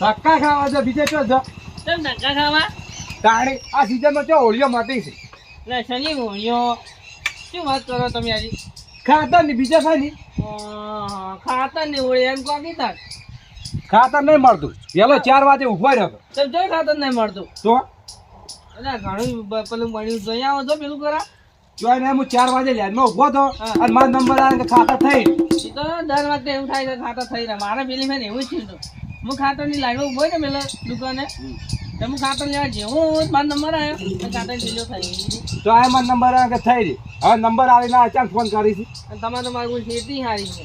ધક્કા ખાવા છે બીજે ચો છો? કેમ ધક્કા ખાવા? તાણી આ સીઝનમાં ચો હોળીઓ માટી છે? લે શનિ હોળીઓ. શું વાત કરો તમે આજે? ખાતરની બીજા થાયની? ખાતરની હોળી એમ કહો કીધા ખાતર નહીં મળતું. પેલો ચાર વાગે ઊભા રહ્યો તેમ જો ખાતર નહીં મળતું? તો? એટલે ઘણું પેલું મળ્યું જોઈ આવો છો પેલું કરા જોઈને હું ચાર વાગે લેનમાં ઊભો હતો અને મારો નંબર આવે ખાતા થઈ. એ તો દર વખતે એવું થાય ખાતા થઈ રહ્યા મારે પેલી મેં એવું જ થયું. હું ખાતરની લાઈનમાં ઊભો ને પેલા દુકાને? તો હું ખાતર લેવા જેવું મારો નંબર આવ્યો. ખાતર લીલો થઈ તો આ મારો નંબર આવે કે થઈ હવે નંબર આવીને અચાનક ફોન કરી છે. અને તમારે તો મારું ખેતી સારી છે.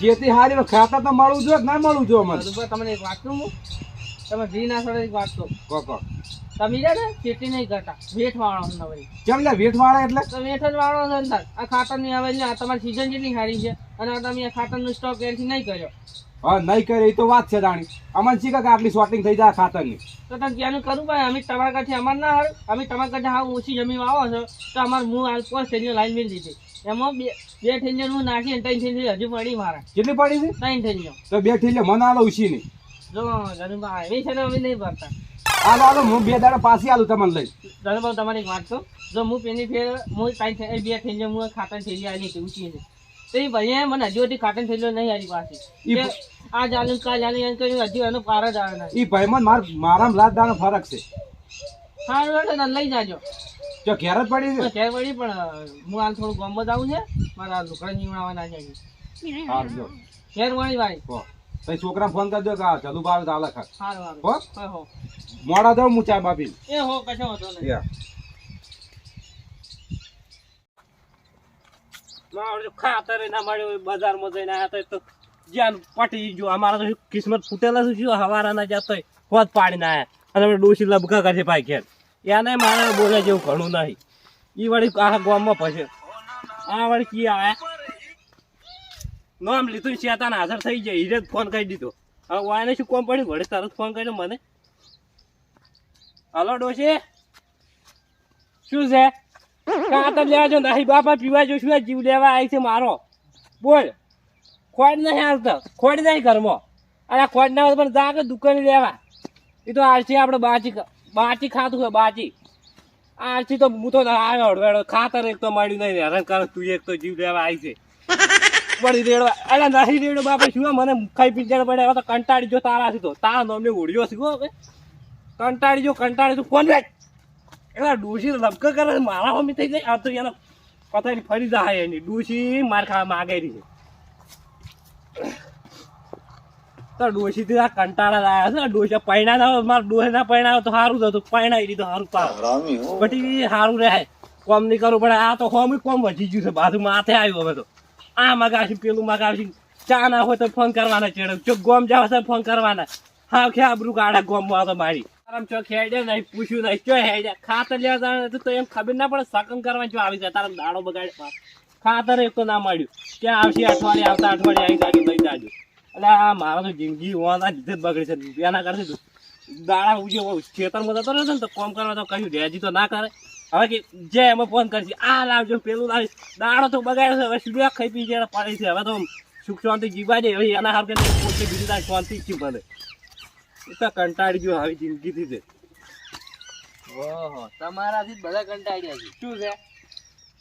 ખેતી હારી ખાતર તો મળવું જોઈએ ના મળવું જોઈએ મને તમને એક વાત કહું? તમે ઘી ના છોડે એક વાત કહું. તમે ને ખેતી નહીં કરતા. વેઠ વાળો. કેમ લે વેઠ વાળા એટલે? તો વેઠ જ વાળો છે ને તાર. આ ખાતરની આવે આ તમારી સિઝન જેટલી સારી છે? અને આ તમે આ ખાતરનો સ્ટોક એથી નહીં કર્યો. હા નહીં કરે એ તો વાત છે દાણી અમને શીખે કે આટલી શોર્ટિંગ થઈ જાય ખાતરની? તો તમે ત્યાંનું કરું ભાઈ? અમે તમારા કાંઠે અમાર ના હારું. અમે તમારા કાંઠે હા ઓછી જમીન વાવો છો. તો અમારે હું હાલ પાંચ થેલીઓ લાઈન મેળ દીધી. એમાં બે બે થેલીઓ હું નાખી ત્રણ થેલીઓ હજુ પડી મારા. કેટલી પડી છે? ત્રણ થેલીઓ. તો બે ઠીલે મને આલો ઉછી નહીં જો ધનુભાઈ એવી છે ને અમે નહીં ભરતા. હાલો હાલો હું બે દાડા પાછી આલું તમને લઈ ધનુભાઈ તમારી એક વાત છો જો હું પેલી ફેર હું ત્રણ થઈ બે થેલીઓ હું ખાતર થેલી આવી હતી છે તો એ ભાઈ મને હજુ સુધી ખાતર થેલીઓ નહીં આવી પાછી. આ ચાલુ કાલ ચાલુ એમ કર્યું હજુ એનો પાર જ આવે નહીં. એ ભાઈમાં માર મારા રાત દાનો ફરક છે. સારું એટલે લઈ જાજો. જો ઘેર જ પડી છે? ક્યાં પડી પણ હું હાલ થોડું ગામ આવું છે. મારા લુકડા નીવડાવવાના છે. જો. ઘેર વાળી ભાઈ હો. તઈ છોકરા ફોન કરજો કે ચાલુ ચલુ બાવ હાલે ખા સારું સારું. હો? હો. મોડા દઉં હું ચા બાપી એ હો કશો હતો નહીં. યા. મારું ખાતર ના મળ્યું બજારમાં જઈને આયા તો જ્યાં પટી ગયો અમારા તો કિસ્મત ફૂટેલા છે શું હવારાના જતો હોત પાડીને આયા. અને અમે ડોસી લબકા કરશે ભાઈ ખેર એને મારે બોલે જેવું ઘણું નહીં. એ વળી આખા ગામમાં પછી આ વળી કી આયા નામ લીધું શેતાન હાજર થઈ જાય હીરે ફોન કરી દીધો. હવે વાયને શું કોમ પડ્યું? વળી તરત ફોન કર્યો મને. હલો, ડોશી. શું છે? કાતર લેવા જો નાહી બાપા પીવા જો શું આ જીવ લેવા આવી છે મારો. બોલ. ખોડ નહીં આવતો ખોડ નહીં ઘરમાં. અને ખોડ ના પણ જા કે દુકાને લેવા. એ તો આરસી આપણે બાચી બાચી ખાતું હોય બાચી આરસી તો હું તો આવ્યો ખાતર એક તો મળ્યું નહીં. હેરાન કારણ તું એક તો જીવ લેવા આવી છે. વળી રેડવા. અરે નહીં રેડો બાપા શું મને ખાઈ પી પડે તો કંટાળી જો તારા સીધો તારા નામને ઓળ્યો સીધો હવે. કંટાળી જો કંટાળી તું ફોન રાખ એલા ડોશી લપકા કરે મારા મમ્મી થઈ જાય આ તો એનો પથારી ફરી જાય એની. ડોશી માર ખાવા માગે રહી છે તો ડોશી થી આ કંટાળા લાયા છે. ડોશી પૈણા ના મારા ડોહે ના પૈણા તો સારું થતું પૈણાઈ દીધું સારું પાવ બટી સારું રહે. કોમ નહીં કરવું પડે. આ તો હોમી કોમ વધી ગયું છે. બાજુ માથે આવ્યું હવે તો. આ મગાવશું પેલું મગાવશું ચા ના હોય તો ફોન કરવાના ચેડે જો ગોમ જાવ તો ફોન કરવાના. હા, કે આબરું કાઢે ગોમમાં તો મારી. આરામ ચો ખેડે નહીં, પૂછ્યું નહીં. ચો હેડે? ખાતર લેવા જાણે તો એમ ખબર ના પડે સકમ કરવા જો આવી જાય. તારા દાડો બગાડે. ખાતર એક તો ના મળ્યું. ક્યાં આવશે અઠવાડિયે, આવતા અઠવાડિયે આવી જાજો, લઈ જાજો. એટલે આ મારા તો જિંદગી હોવાના લીધે જ બગડી છે. એના કરશે તું. દાડા ઉજે ખેતરમાં જતો રહેશે ને તો કોમ કરવા તો કહ્યું રેજી તો ના કરે. હવે કે જે એમાં ફોન કરશે આ લાવજો પેલું લાવીશ દાડો તો બગાડ્યો છે હવે સીધું ખાઈ પી જાય પડી છે. હવે તો સુખ શાંતિ જીવા જાય હવે એના હાર પોતે બીજી તાર શાંતિ જ ભલે એ તો કંટાળી ગયો આવી જિંદગીથી છે ઓહો તમારાથી બધા કંટાળ્યા છે. શું છે?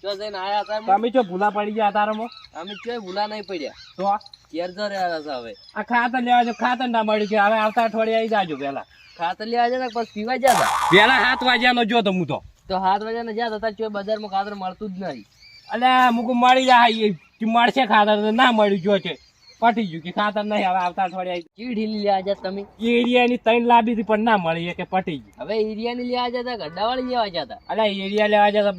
જઈને આયા હતા અમે. તમે જો ભૂલા પડી ગયા તારામાં અમે ક્યાંય ભૂલા નહીં પડ્યા. તો જ રહ્યા હતા હવે. આ ખાતર લેવા જો ખાતર ના મળ્યું કે હવે આવતા અઠવાડિયે આવી જાજો પેલા ખાતર લેવા જાય ને પછી પીવા જતા? પેલા સાત વાગ્યાનો જો તો હું તો. તો હાથ વાગ્યા ને જ્યાં હતા ચોય બજારમાં ખાતર મળતું જ નહીં. એટલે મુકુ મળી જાય મળશે ખાતર તો ના મળ્યું જો છે. પટી ગયું કે ખાતર નહીં હવે આવતા અઠવાડિયા ચીડ આજે તમે? એરિયાની ત્રણ લાંબી હતી પણ ના મળી કે પટી ગયું હવે એરિયાની લેવા જતા ગड्ढाવાળી લેવા જતા? અલે એરિયા લેવા જતા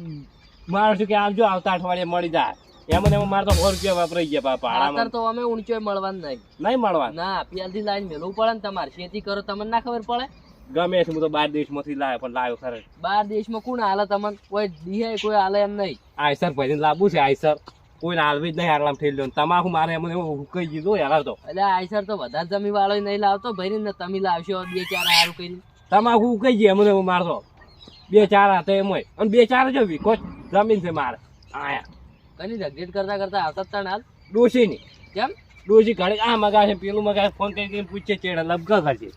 મારું શું કે આવજો આવતા અઠવાડિયે મળી જાય. એમને એમાં મારે તો સો રૂપિયા વાપરાઈ ગયા બાપા અત્યારે તો અમે ઊંચો મળવાનું નહીં. નહીં મળવા ના પેલથી લાઈન મેળવું પડે ને તમારે. ખેતી કરો તમને ના ખબર પડે? ગમે છે હું તો બાર દેશમાંથી લાવ્યો પણ લાવ્યો ખરે. બાર દેશમાં કોણ હાલે? તમને કોઈ દીહે કોઈ હાલે એમ નહીં. આયસર ભાઈ લાવવું છે આયસર કોઈ હાલવી જ નહીં આટલામાં થઈ લો તમાકુ મારે એમ હુકાઈ ગયું યાર તો. એટલે આયસર તો વધારે જમી વાળો નહીં લાવતો. ભાઈ ને તમે લાવશો બે ચાર હારું કરી તમાકુ ઉકાઈ ગયું એમને મારતો બે ચાર હતા એમ હોય. અને બે ચાર જો વીકો જ જમીન છે મારે. આયા. કની ઝગઝેટ કરતા કરતા આવતા તણ હાલ? ડોશીની. કેમ? ડોશી ઘરે આ મગાશે છે પેલું મગાવે ફોન કરી કરીને પૂછે ચેડા લબકા કરશે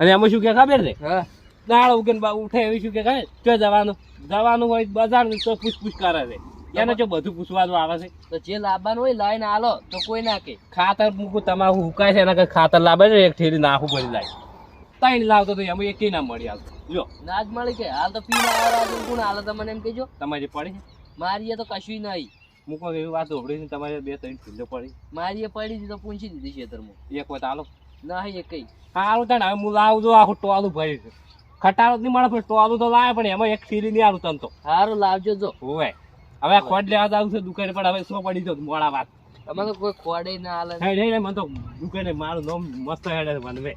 અને એમાં શું કે ખબર છે? હા. દાળ ઉગન ઉઠે એવી શું કે કહે તો જવાનું? જવાનું હોય બજાર તો પૂછ પૂછ કરે છે. એને જો બધું પૂછવાનું આવે છે? તો જે લાવવાનું હોય લાઈને આલો તો કોઈ ના કે. ખાતર મૂકું તમારું હુકાય છે એના કઈ ખાતર લાવે છે એક ઠેરી નાખું ભરી લાય. ત્રણ લાવતો તો એમાં એકેય ના મળી હાલ જો. ના જ મળી કે. હાલ તો પીને આવ્યા કોણ? હાલ તમને એમ કહેજો. તમારે પડી છે? મારીએ તો કશું નહીં. મૂકો એવી વાત હોભળી છે તમારે બે ત્રણ ફીલ્ડો પડી. મારીએ પડી તો પૂછી દીધી ખેતરમાં. એક વાત આલો. નહીં એક સારું તાણ હવે હું લાવું છું આખું ટોલું ભરી ખટારો નહીં મળે પણ ટોલું તો લાવે પણ એમાં એક સીરી નહીં આવું તને તો. સારું લાવજો જો. હોવે. હવે આ ખોટ લેવા આવું છે દુકાને પણ હવે શું પડી જો મોડા વાત. અમે તો કોઈ ખોડે ના હાલે હે હે મને તો દુકાને મારું નામ મસ્ત હેડે વનવે.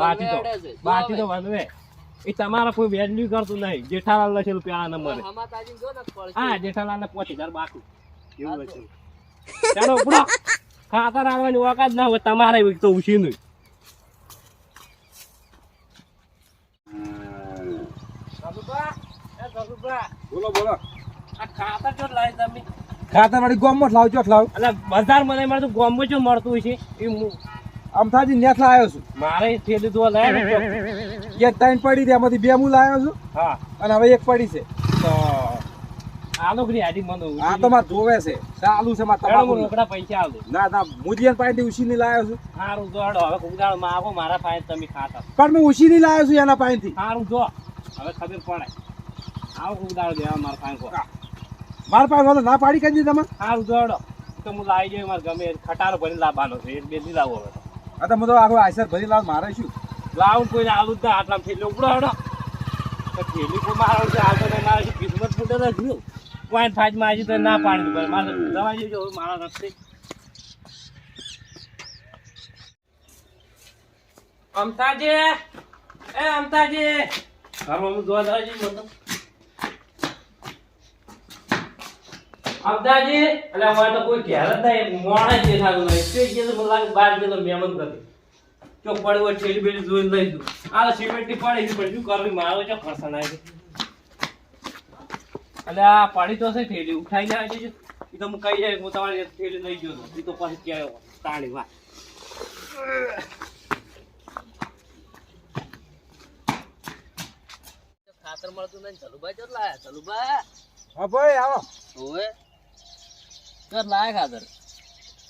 બાકી તો બાકી તો વનવે. એ તમારા કોઈ વેલ્યુ કરતું નહીં. જેઠાલાલ લખેલું પેલા નંબરે. હમા જો ને હા જેઠાલાલ ને પોચી હજાર બાકી. એવું લખેલું ચાલો ઉપડો ખાતર આવવાની ઓકાત ના હોય તમારે તો ઉછી નહીં. બોલો બોલો. આ ખાતર ચો લાવી તમે. ખાતર વાળી ગોમમાં જ લાવ ચોટ લાવ. એટલે બજાર મને મળતું ગોમ્બો ચો મળતું હોય છે. એ હું- અમથાજી નેથ લાવ્યો છું. મારે થેલી એક ત્રણ પડી હતી એમાંથી બે હું લાવ્યો છું. હા. અને હવે એક પડી છે. તો આ નોકરી આજી મને આ તો માર જોવે છે. ચાલુ છે માર તમાકુ રોકડા પૈસા આલો. ના ના મુજીયન ઉછી ની લાયો છું. સારું જો હડો હવે કુકડાળ આવો મારા પાસે તમે ખાતા. પણ મેં ઉછીની લાયો છું એના પાસેથી. સારું જો. હવે ખબર પડે. આવો કુકડાળ દેવા મારા પાસે કો. મારા પાસે વાંધો ના પાડી કરી તમે? હારું જો હડો. તો હું લાવી ગયો મારે ગમે ખટારો ભરી લાવવાનો છે. એક બે દી લાવો હવે. આ તો હું તો આખો આઈસર ભરી લાવ મારે શું? લાવું કોઈને આલું જ ના આટલા થેલી ઉપડો હડો. તો થેલી કોઈ મારો છે આ તો મારે કિસ્મત ફૂટે થયું પોઈન્ટ ફાઈવમાં આવી તો ના પાડી દીધું મારે મારા અમતાજી એટલે અમારે તો કોઈ ઘેર નહીં. મોડા જ દેખાતું નહીં. તે જે મને લાગે બહાર નથી ચોક પડે ઠેલી બેલી જોઈને દઉં આ સિમેન્ટની પડી પણ શું કરવી? મારો છે ખર્ચા ના આ પાડી તો છે ઠેલી ઉઠાઈ ના છે. એ તો હું કહી જાય હું તમારી થેલી લઈ ગયો. એ તો પછી ક્યાં તાણી વાત ખાતર મળતું નહીં. ચલુભાઈ ચલ લાયા? ચલુભા હા ભાઈ આવો. ઓએ ચોર લાયા ખાતર?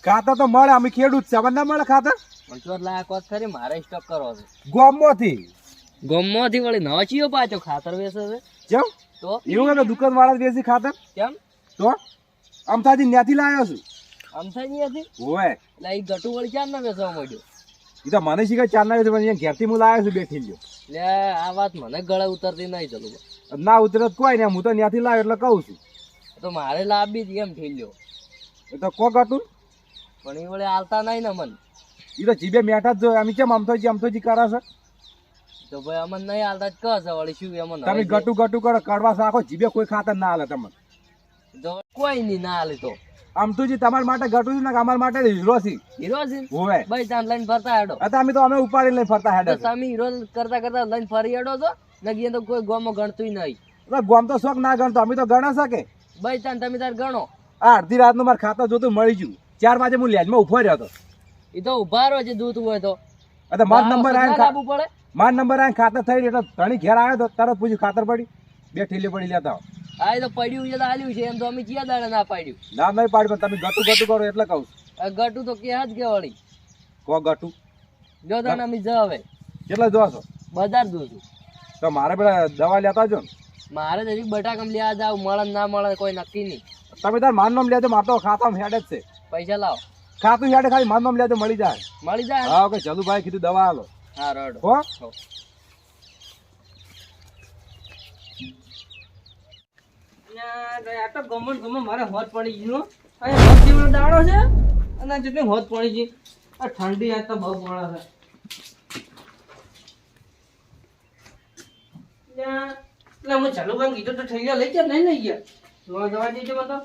ખાતર તો મળે અમે ખેડૂત છે. ના મળે ખાતર? પણ ચોર લાયા કોત ખરી મારે સ્ટોક કરવો છે. ગોમમાંથી. ગમમાંથી વળી નવા ચિયો પાછો ખાતર વેસે છે. કેમ? તો? એવું કે દુકાન વાળા વેચી ખાતર? કેમ? તો? અમથાજી ન્યાથી લાવ્યો છું. આમ થઈ નહીં હતી ઓય એટલે એ ગટુ વળી ચાર ના વેચવા માંડ્યો? એ તો મને શીખે ચાર ના પણ ઘેરથી હું લાવ્યો છું બેઠી લ્યો એટલે આ વાત મને ગળે ઉતરતી નહીં ચલુભા ના ઉતરત કોઈ નહીં હું તો ત્યાંથી લાવ્યો એટલે કહું છું. તો મારે લાવવી જ એમ ઠેલ્યો એ તો કોક હતું. પણ એ વળી હાલતા નહીં ને મન. એ તો જીભે મેઠા જ જોઈએ આમ કેમ અમથોજી અમથોજી કરે છે? તો ભાઈ અમન નહીં હાલતા જ કહે વળી શું એમાં તમે ગટુ ગટુ કરો કડવા સાખો જીભે કોઈ ખાતર ના હાલે તમને. તો કોઈ નહીં ના હાલે તો. અમથુજી તમારા માટે ગટુ ને અમારા માટે હીરો છે. હીરો છે? હોવે. ભાઈ તાન લઈને ફરતા હેડો. અતા અમે તો અમે ઉપાડી લઈને ફરતા તો તમે હીરો કરતા કરતા લઈને ફરી હેડો છો? નગીએ તો કોઈ ગોમો ગણતું નહીં. ગોમ તો શોખ ના ગણતો અમે તો ગણે શકે. ભાઈ તાન તમે તાર ગણો. આ અડધી રાતનું મારે ખાતર જોતું મળી ગયું. ચાર વાગે હું લેજમાં ઊભો રહ્યો હતો. એ તો ઊભા રહો છે દૂધ હોય તો. મારો નંબર ના આયો પડે. મારો નંબર આ ખાતર થઈ એટલે ધણી ઘેર આવ્યો તો તરત પૂછ્યું ખાતર પડી? બે ઠેલી પડી લેતા આવો. આ એ તો પડ્યું છે તો હાલ્યું છે એમ તો અમે જ્યાં દાડે ના પાડ્યું? ના નહીં પાડ્યું પણ તમે ગટુ ગટું કરો એટલે કહું ગટું તો કે જ કે વળી કો ગટુ? જો તાને અમે જ હવે કેટલા જોશો બજાર દઉં છું. તો મારે પેલા દવા લેતા જો ને. મારે તો હજી બટાકમ લેવા જાવ મળે ના મળે કોઈ નક્કી નહીં. તમે તાર મારું નામ લેજો મારે તો ખાતામાં હેડ જ છે. પૈસા લાવો. ખાતું હેડે ખાલી મારું નામ લેજો મળી જાય. મળી જાય. હા ઓકે ચલુભાઈ કીધું દવા આલો. હા રડો. હો? આ તો ગમન ગમન મારે હોત પડી ગયો. અહીં હોત જેવડો દાડો છે અને જેટલી હોત પડી ગઈ. આ ઠંડી આજ તો બહુ પડે છે. એટલે હું ચાલુ કામ કીધું તો થઈ ગયા લઈ ગયા નહીં લઈ ગયા? જોવા જવા દેજો મને તો.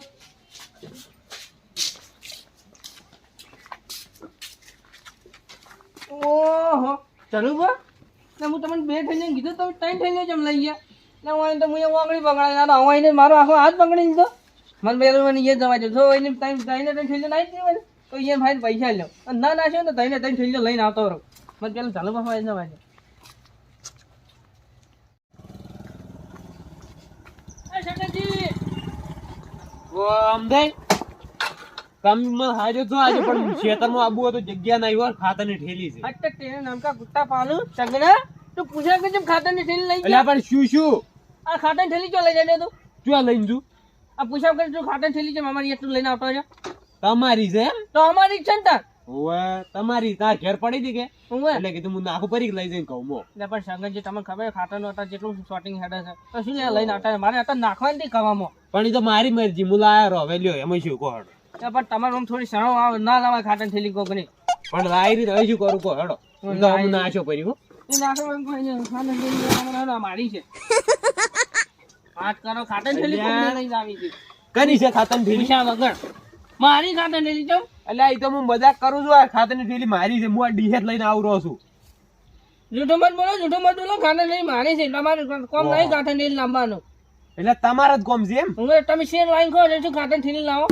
ઓહો. બા. એટલે હું તમને બે થઈને કીધું, તમે ત્રણ થઈને જમ લઈ ગયા. ને હું તો હું આંગળી પકડાઈ ના હું એને મારો આખો હાથ બગડી દીધો મને પેલું મને એ જવા દો. તો એને ટાઈમ ટાઈને ટાઈમ જાય નાઈ જ તો એ ભાઈ પૈસા લો ના નાખ્યો ને તઈને થઈ થેલીઓ લઈને આવતો રહો. મને પેલા ચાલુ માં જવા એ શંકરજી અમદાઈ તમે હાજો તો આજે પણ ખેતરમાં આબુ તો જગ્યા નહીં હોય ખાતરની ઠેલી છે. અટ્ટ તેરે નામ કા કુત્તા પાલુ સંગના તું પૂછા કે જેમ ખાતરની થેલી લઈ ગયા પણ શું શું? આ ખાતર ઠેલી ચો લઈ જાય તું? ચો લઈને જુ આ પૂછા કે તું ખાતર ઠેલી છે અમારી એટલું લઈને આવતો છે. તમારી છે તો અમારી છે ને તાર. ઓવે તમારી તાર ઘેર પડી હતી કે? એટલે કીધું હું નાખું પરી લઈ જઈને કહું મો. એટલે પણ સંગતજી તમને ખબર છે ખાતરનું અત્યારે જેટલું શોર્ટિંગ હેડ છે. તો શું લઈને આવતા મારે અત્યારે નાખવાની નથી કવામાં પણ એ તો મારી મરજી હું લાયો રહો હવે એમાં શું એટલે પણ તમારે આમ થોડી સણો આવે. ના લાવા ખાટન થેલી કોક નહીં પણ લાયરી તો હજુ કરું કો હેડો. હું નાશો પરી હો. નાશો એમ કોઈ ને ખાટન થેલી હેડો, મારી છે. વાત કરો ખાટન થેલી કોક નહીં લઈ આવી છે. કની છે ખાતર થેલી? શા વગર. મારી ખાતર થેલી તો એટલે આ તો હું મજાક કરું છું આ ખાતર થેલી મારી છે. હું આ ડીહેટ લઈને આવું રહ્યો છું. જૂઠો મત બોલો જૂઠો મત બોલો ખાતર થેલી મારી છે. તમારે કોમ નહીં ખાતર થેલી લાવવાનું. એટલે તમારા જ કોમ છે એમ? તમે શેર વાઈન ખો છો ખાતરની થેલી લાવો?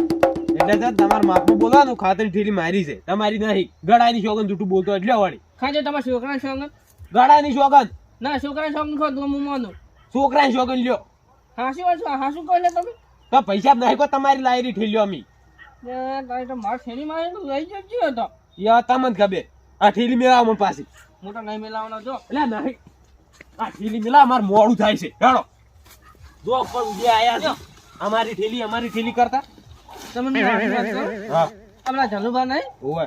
એટલે સર તમારા માપનું બોલવાનું ખાતર ઠેલી મારી છે. તમારી નહીં. ગળાની શોગન જૂઠું બોલતો એટલે વાળી. ખાજો તમારા છોકરા શોગન. ગળાની શોગન? ના છોકરા શોગન ખો તો હું માનું. છોકરાની શોગન લ્યો. હાસી વાળ છે, હાસું કહો લે તમે. તો પૈસા નહીં કો તમારી લાયરી ઠેલ્યો અમી. તારી તો માર થેલી મારે તો લઈ જજો તો. યા તમને ખબર આ ઠેલી મેળા મને પાછી. તો નહીં મેલાવવાનો જો. એટલે નહીં. આ ઠેલી મેલા અમાર મોડું થાય છે. હેડો. જો પણ ઉડે આયા છે. અમારી ઠેલી અમારી ઠેલી કરતા. તમને હાચી વાત કહું? હા. આપણા જલુભા નહીં? ઓવે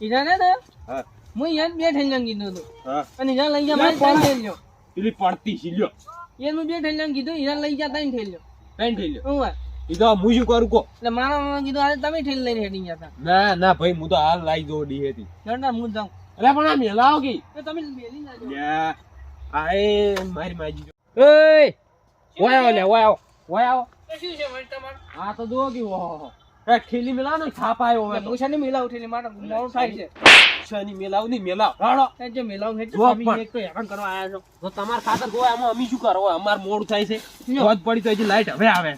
ઈજા ને ને હા. હું યાર બે ઠેલિયા કીધું હતું અને ઈજા લઈ ગયા મારે ત્રણ ઠેલિયો પેલી પડતી છે લ્યો. બે ઠેલિયા કીધું ઈજા લઈ ગયા ત્રણ ઠેલિયો હું શું કરું કો એટલે મારા મામા કીધું આજે તમે ઠેલ લઈને હેડી ગયા હતા. ના ના ભાઈ હું તો હાલ લાઈ દો ડી હતી. જણના હું જાઉં. એટલે પણ આ મેલાવો કે? તો તમે મેલી નાખજો યા આ મારી માજી જો. એય ઓય આવો લે ઓય આવો ઓય શું છે ભાઈ તમારે? આ તો જો કે ઓહો. ઠેલી મેલાવ ને છાપ આવ્યો હવે હું છે ને મેલાવ ઠેલી મારે મોડું થાય છે. છની મેલાવની મેલાવ. રાડો એ જે મેલાવ છે તમે એક તો હેરાન કરવા આવ્યા છો. તો તમાર ખાતર ગોવા એમાં અમી શું કરો? અમાર મોડું થાય છે. ધોધ પડી તો હજી લાઈટ હવે આવે.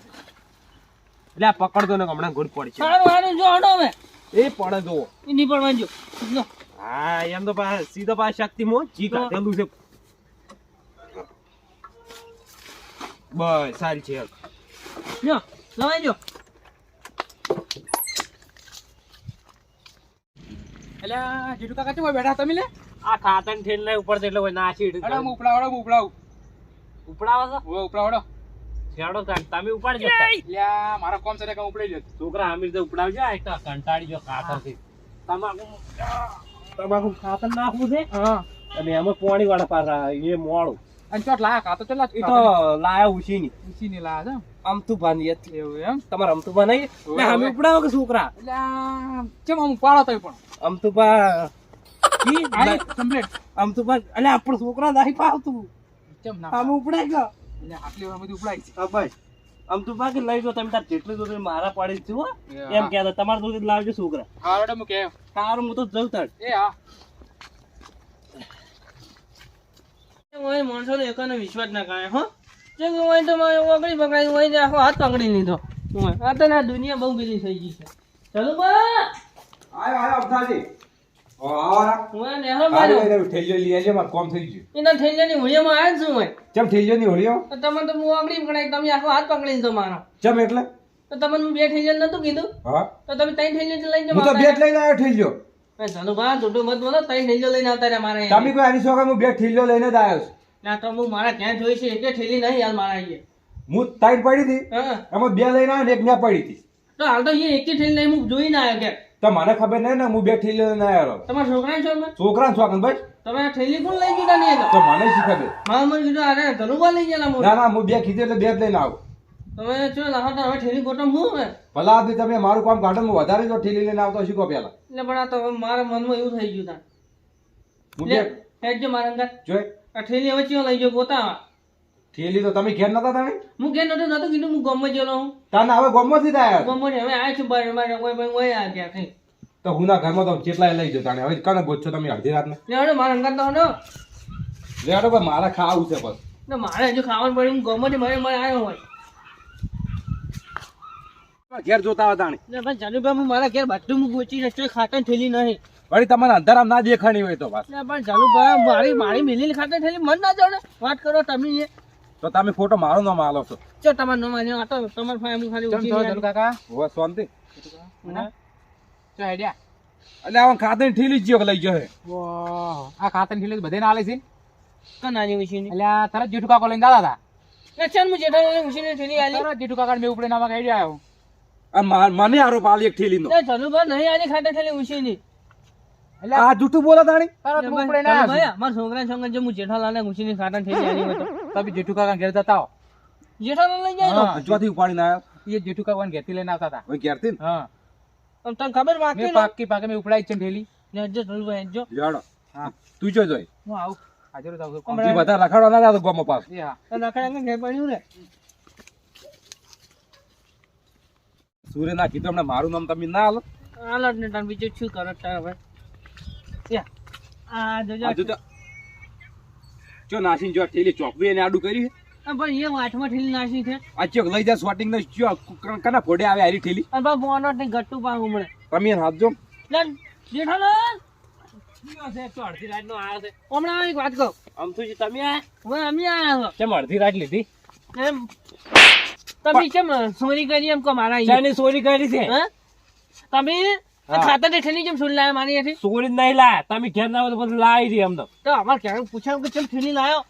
એટલે આ પકડતો ને હમણાં ગુડ પડી છે. સારું સારું જો હડો હવે. એ પડે જો એ નહીં પડવાનું જો. જો હા એમ તો પા સીધો પા શક્તિ મો જી કાઢેલું છે. બસ સારી છે. લવાઈ જો. એટલે જીટુ કાકા ચેમાં બેઠા તમે લે. આ ખાતન ઠેલ ને ઉપર એટલે કોઈ નાસી અરે હું ઉપડાવડો હું ઉપડાવ. ઉપડાવો છો? હું ઉપડાવડો. છેડો તમે ઉપાડજો લ્યા મારા કોમ સરે કે ઉપડી લ્યો છોકરા આમિર તો ઉપડાવજો આ એક તો કંટાળી જો ખાતરથી તમાકુ તમાકુ ખાતર નાખવું છે? હા. અને એમાં પોણી વાળા પાર એ મોડું અને ચોટ લાયા કાતો ચલા એ તો લાયા ઉછી ની ઉસી ની લાયા અમતું બાંધી છે એવું એમ? તમારે અમતું બનાવી ઓવે, અમે. ઉપડાવો કે છોકરા? એટલે ચેમ આમ પાડો તો પણ? બા કી આઈ કમ્પ્લીટ તો પા અલે આપણો છોકરા નહીં પાવતું ચેમ ના આમ ઉપડાઈ ગયો. એટલે આટલી વાર બધી ઉપડાઈ છે. હા ભાઈ. અમતું બા કે લઈ જો તમે તાર જેટલી દૂધ મારા પાડી છું એમ કહેતા તમારે દૂધ લાવજો છોકરા. હા રેડો હું કેમ? તારું હું તો જઉં તાર. એ હા. ઓય માણસો એકાનો વિશ્વાસ ના કરે હો. જે ઓય તો મારે ઓગળી પકડાઈ ઓય આખો હાથ પકડી લીધો. ઓય આ તો ના દુનિયા બહુ બીજી થઈ ગઈ છે. ચલો બા! આયો આયો અબધાજી તમે બે બા કોઈ આની સોગા હું બેટ ઠેલ્યો લઈને જ આવ્યો છું. ના તો હું મારા ક્યાં જોઈ છે થેલી નહીં યાર મારા અહીંયા. હું તાઈન પડી હતી. એમાં બે લઈને આવ્યો ને એક ના પડી હતી. તો હાલ તો એ એકી થેલી નહીં હું જોઈને આવ્યો કે તો મને ખબર નહીં ને હું બે ઠેલી લઈને આવ્યો તમારા છોકરા છો મેં છોકરા છોકરા ભાઈ? તમે આ ઠેલી કોણ લઈ ગયા નહીં તો? મને શી ખબર? મારા મને કીધું અરે ધનુભા લઈ ગયા ના ના હું બે કીધું એટલે બે જ લઈને આવું. તમે છો લાહો હવે ઠેલી ગોટમ હું હવે? ભલા આદમી તમે મારું કામ ગાર્ડનમાં વધારે જો ઠેલી લઈને આવતો શીખો પહેલા એટલે પણ આ તો મારા મનમાં એવું થઈ ગયું તા. હું બે હેડજો મારા અંગત જોઈ આ ઠેલી હવે ચિયો લઈ ગયો પોતા ઠેલી તો તમે ઘેર નતા તમે? હું ઘેર નતો નતો કીધું હું ગમમાં જેલો હું. તાને હવે ગોમમાંથી થી આવ્યા ગમમાં હવે આવ્યા છું બાર મારે કોઈ ભાઈ કોઈ આ ગયા કઈ. તો હું ના ઘરમાં તો કેટલાય લઈ જતા ને હવે કને ગોત છો તમે અડધી રાત ને લેડો મારા અંગત તો રેડો ભાઈ મારે ખાવું છે બસ. ને મારે હજુ ખાવાનું પડ્યું હું ગમમાંથી મારે મારે આવ્યો હોય. ઘેર જોતા હતા ને? પણ જાનુભાઈ હું મારા ઘેર બધું હું ગોચી રસ્તો ખાતા થેલી નહીં. વળી તમને અંધારામ ના દેખાણી હોય તો વાત ને પણ જાનુભાઈ મારી મારી મિલી ખાતે થેલી મન ના જાણે. વાત કરો તમે. તો તમે ફોટો મારો નામ આલો છો. ચો તમાર નો માન્યો આ તો તમારે પાસે હું ખાલી ઉઠી રહ્યા. કાકા હવે શાંતિ. ચો હેડ્યા. અલે આ ખાતર ઠીલી જ્યો લઈ ગયો હે. આ ખાતર ઠીલી બધે ના આલે છે કનાની ઉછીની. એટલે અલે તરત જેઠુ કાકો લઈને જતા હતા. ને ચાલ હું જેઠાલાલની ઉછીની ઠીલી આલી. તરત જેઠુ કાકા મેં ઉપડે નામાં કઈ આવ્યો. મને આરોપ આલી એક ઠીલીનો. ને બા નહીં આલી ખાતર ઠીલી ઉછીની. એટલે આ જૂઠું બોલા તાણી? ને ના મારા છોકરા સંગે જો હું જેઠાલાલને ઉછીની ખાતર થેલી આલી હોય તો. તમે જેઠુ કાકા ઘેર જતા હો. જેઠાલાલ લઈ જાય હા. ચોથી ઉપાડીને આવ્યો એ જેઠુ કાકા ઘેરથી લઈને આવતા હતા. ઓય ઘેરથી ને? હા. તને ખબર બાકી પાકી પાકે મે ઉપડાઈ છે ઢેલી. ને જો જાનુભાઈ, જો. જાડો. હા. તું જો જોઈ. હું આવું. હાજર આવું. હમણાં- બધા રખાડો ના જાતો ગોમો પાસ એ હા. અંગે ઘેર પડ્યું રે. સૂર્ય ના કીધું હમણાં મારું નામ તમે ના આલો. હાલો જ ને બીજું શું કરો તાર હવે. આ જોજો. જો નાસી જો ઠેલી ચોકવી એને આડું કર્યું પણ એ વાટમાં ઠેલી નાખી છે. આ ચોક લઈ જાય શોટિંગ ને જો કના ફોડે આવે હારી ઠેલી અને બા બોનો ને ગટ્ટુ પાક ઉમળે તમે એને હાથ જો લે. જેઠાલાલ કયો છે? તો અડધી રાતનો આયો છે. હમણાં એક વાત કહું. અમથુજી તમે આ હવે અમે આયા કેમ અડધી રાત લીધી? એમ. તમે કેમ ચોરી કરી એમ કહો મારા ચોરી કરી છે? તમે. ખાતર ને ઠેલી કેમ છોડી લાયા મારી અહીંયાથી? ચોરી નહીં લાયા. તમે ઘેર ના હોય તો લાવી રહી અમને તો. અમારે ક્યારે પૂછાયું કે કેમ ઠેલી લાયો?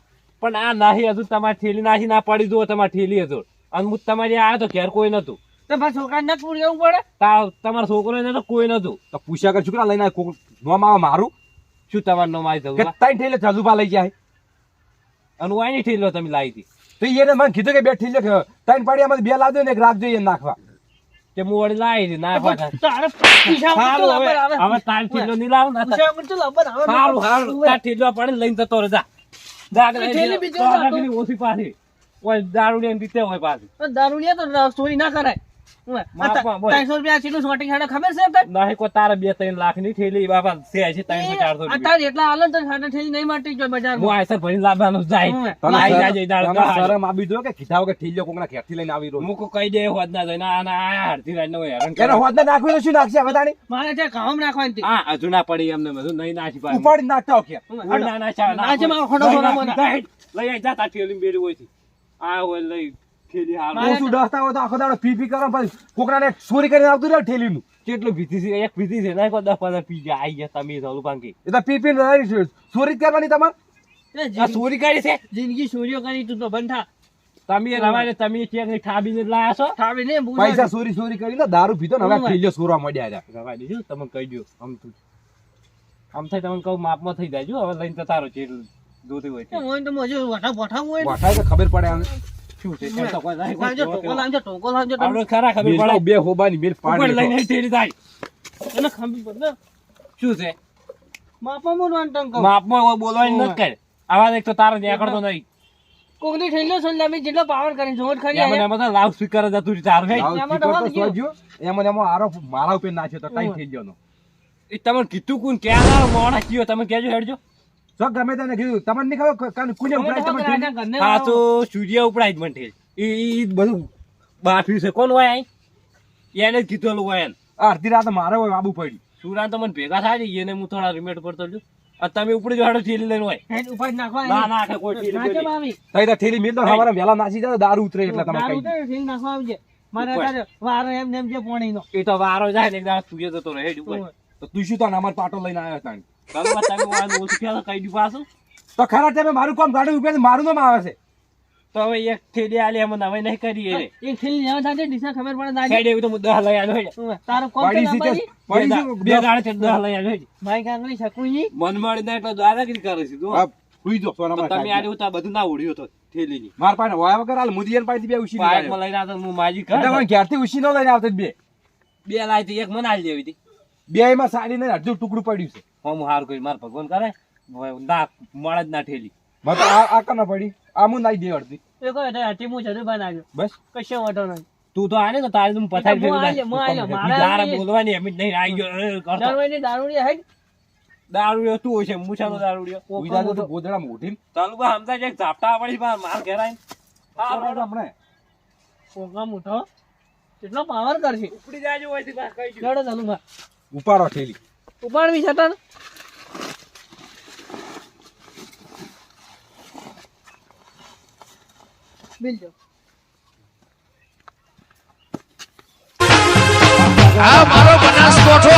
પણ આ નાહી હતું તમારી થેલી નાહી ના પડી દો તમારી થેલી હતું અને હું તમારી આવ્યો તો ઘેર કોઈ નતું. તો છોકરા છોકરાને ના પૂરી જવું પડે? તમારા તમારો છોકરો નતો કોઈ નતું. તો પૂછ્યા કર છોકરા લઈને નોમ આવે મારું. શું તમારું નોમ આવી કે જવું ત્રણ ઠેલે ચલુપા લઈ જાય. અને હું આની લો તમે લાવી હતી. તો એને મને કીધું કે બે ઠેલે ત્રણ પાડીયામાં બે લાવજો ને એક રાખજો એને નાખવા. હું વળી લાવી હતી ના પાછા તારે તો સારું હવે. હવે તાર થેલીઓ નહીં લાવું ને તો આવે. સારું સારું તાર થેલીઓ પડે ને લઈને જતો રહે જા જા જતો. બીજી તો ઓછી પાછી ઓય દારૂડિયા ને પીતે હોય પાછી તો દારૂડિયા તો ચોરી ના કરાય. ત્રણસો રૂપિયા સીધું સોટી ખાડે ખબર છે નહીં કોઈ તારે બે ત્રણ લાખની થેલી બાપા છે છે ત્રણસો ચારસો આ એટલા હાલે તો ખાડે ઠેલી નહીં મળતી જો હું આયસર ભરીને લાવવાનું જાય. હું તને લાવી શરમ- જાજે દાડો તને દહાડે. શરમ આવી દો કે કીધા વગર ઠેલ્યો કોકના ઘેરથી લઈને આવી રહ્યો મુકો કહી દે હોત ના જાય. ના ના આ અડધી રાત નો હેરાન તો શું નાખશે હવે તાણી મારે ત્યાં કામ રાખવાની હતી. હજુ ના પડી એમને બધું નહીં નાખી પાડે ઉપાડી નાખતા ના મારો ખોટો લઈ આઈ જા બેરી હોય આ હોય લઈ. થેલી હાલ ઓછું ડસતા હોય તો આખો દાડો પી પી કરો પછી કોકરાને ચોરી કરીને આવતું રહ્યો ઠેલીનું. કેટલું ભીતી છે એક ભીતી છે ના દસ પંદર પી ગયા આઈ ગયા તમે ચાલુ પાંકી એ તો પી પી ચોરી કરવાની તમારે? આ ચોરી કરી છે? જિંદગી ચોરીઓ કરી તું તો બંધ. તમે રવાય તમે ચેકની ઠાબીને જ લાયા છો? થાવે ને પૈસા ચોરી ચોરી કરીને દારૂ પીતો ને હવે ઓય. ઠેલ્યો મળ્યા દીધું તમે કહી દો આમ તું આમ થાય તમને કહું માપમાં થઈ જાય જો હવે લઈને જતા રહો જેટલું જોતી હોય તે. મજૂર વઠા વઠા હોય. તો ખબર પડે આને. શું છે? એમ તો કોઈ નહીં, કોઈ ટોકો લાવજો, ટોકો લાવજો તમે. ખરા ખબર પડે. બે હોબાની મિલ ઉપર લઈને પાડી થેલી એને ખબર પડે. શું છે? માપા મોઢું તને માપમાં હવે બોલવાની કરે આવા એક તો તારો નીકળતો નહીં. કોકની ને જેટલો પાવર કરીને જોવો જ ખરી આયા. એમાં તો લાઉડ સ્પીકર જ હતું તારું હે. એમાં તો એમાં મારા ઉપર નાખ્યો તો ટાઈમ થઈ ગયો એ તમને કીધું કોણ? ક્યાં મોણા કયો તમે કેજો હેડજો. જો ગમે તેને કીધું. તમને નહીં ખબર કુને તમે તમને હા તો સૂર્ય ઉપડાય જ મને ઈ ઈ બધું બાફ્યું છે. કોણ હોય અહીં? એને જ કીધું હોય એને અડધી રાત મારે હોય આબુ પડી. સુરાન તો મને ભેગા થાય છે એને હું થોડા રિમેટ કરતો છું આ તમે ઉપડી જાડો થેલી લઈને હોય. ઉપર નાખવા ના કોઈ. આવી. તઈ તો ઠેલી મિલ તો વેલા નાસી જાય દારૂ ઉતરે એટલે તમે દારૂ કહી ઉતારે, થેલી નાખવા આવજે. મારે. વારો એમ નેમ જે પોણીનો. એ તો વારો જાય ને એકદમ તું જતો રહે ઉપર. તો તું શું તો અમાર પાટો લઈને આવ્યો તાણી? તમે તો તો ખરા તમે મારું કામ ગાડી ઉપર મારું નામ આવે છે તો હવે એક થેલી આલી અમે હવે નહીં કરીએ એક થેલી લેવા થાય ડીસા ખબર પડે ના હેડ એવું તો હું દહ લઈ આવ્યો હેડ. તારો કોણ પડી છે સી લાંબાજી? તે- પડી બે બે દાડે છે દહ લઈ આવ્યો હેડ. ભાઈ કાંગળી શકુંજી. મન મળી ના એટલે દાદાગીરી કરે છે તું. આ સુઈ જો સોના તમે સાહેબ. ઉતા બધું ના ઉડ્યો તો થેલીની માર પાસે વાયા વગર હાલ મુદિયન પાસેથી બે ઉશી બાઈકમાં લઈને આવતો હું માજી કર મને ઘેરથી ઉશી નો લઈને આવતો બે બે લાઈ એક મને આલી દેવી હતી બે માં સાડી ને અડધું ટુકડું પડ્યું છે હું હાર કરી માર ભગવાન કરે ના મળે જ ના ઠેલી. મત આ આ કના પડી? આ હું નાઈ દે અડધી એ કોઈ એટલે હટી હું જરૂર બનાવ્યો. બસ. કશો વાટો નહીં. તું તો આને તો તારે તું પથારી હું ફેરવી હું. મારે તારે બોલવાની એમ જ નહીં આવી ગયો અરે કરતો. દારૂડિયા દારૂડિયા તું હોય છે મૂછાનો દારૂડિયો. બીજા તો તું ગોદડામાં ઉઠીને ચાલુ બા સમજાય છે ઝાપટા પડી માર માર ઘેરાય આ રોડ હમણે. કોકા મોટો. કેટલો પાવર કરશે? ઉપડી જાજો હોય બસ કઈ ગયું ચડો ચાલુ ભા ઉપાડો ઠેલી. ઉપાડવી છટન બિલજો આ મારો બનાસકોઠો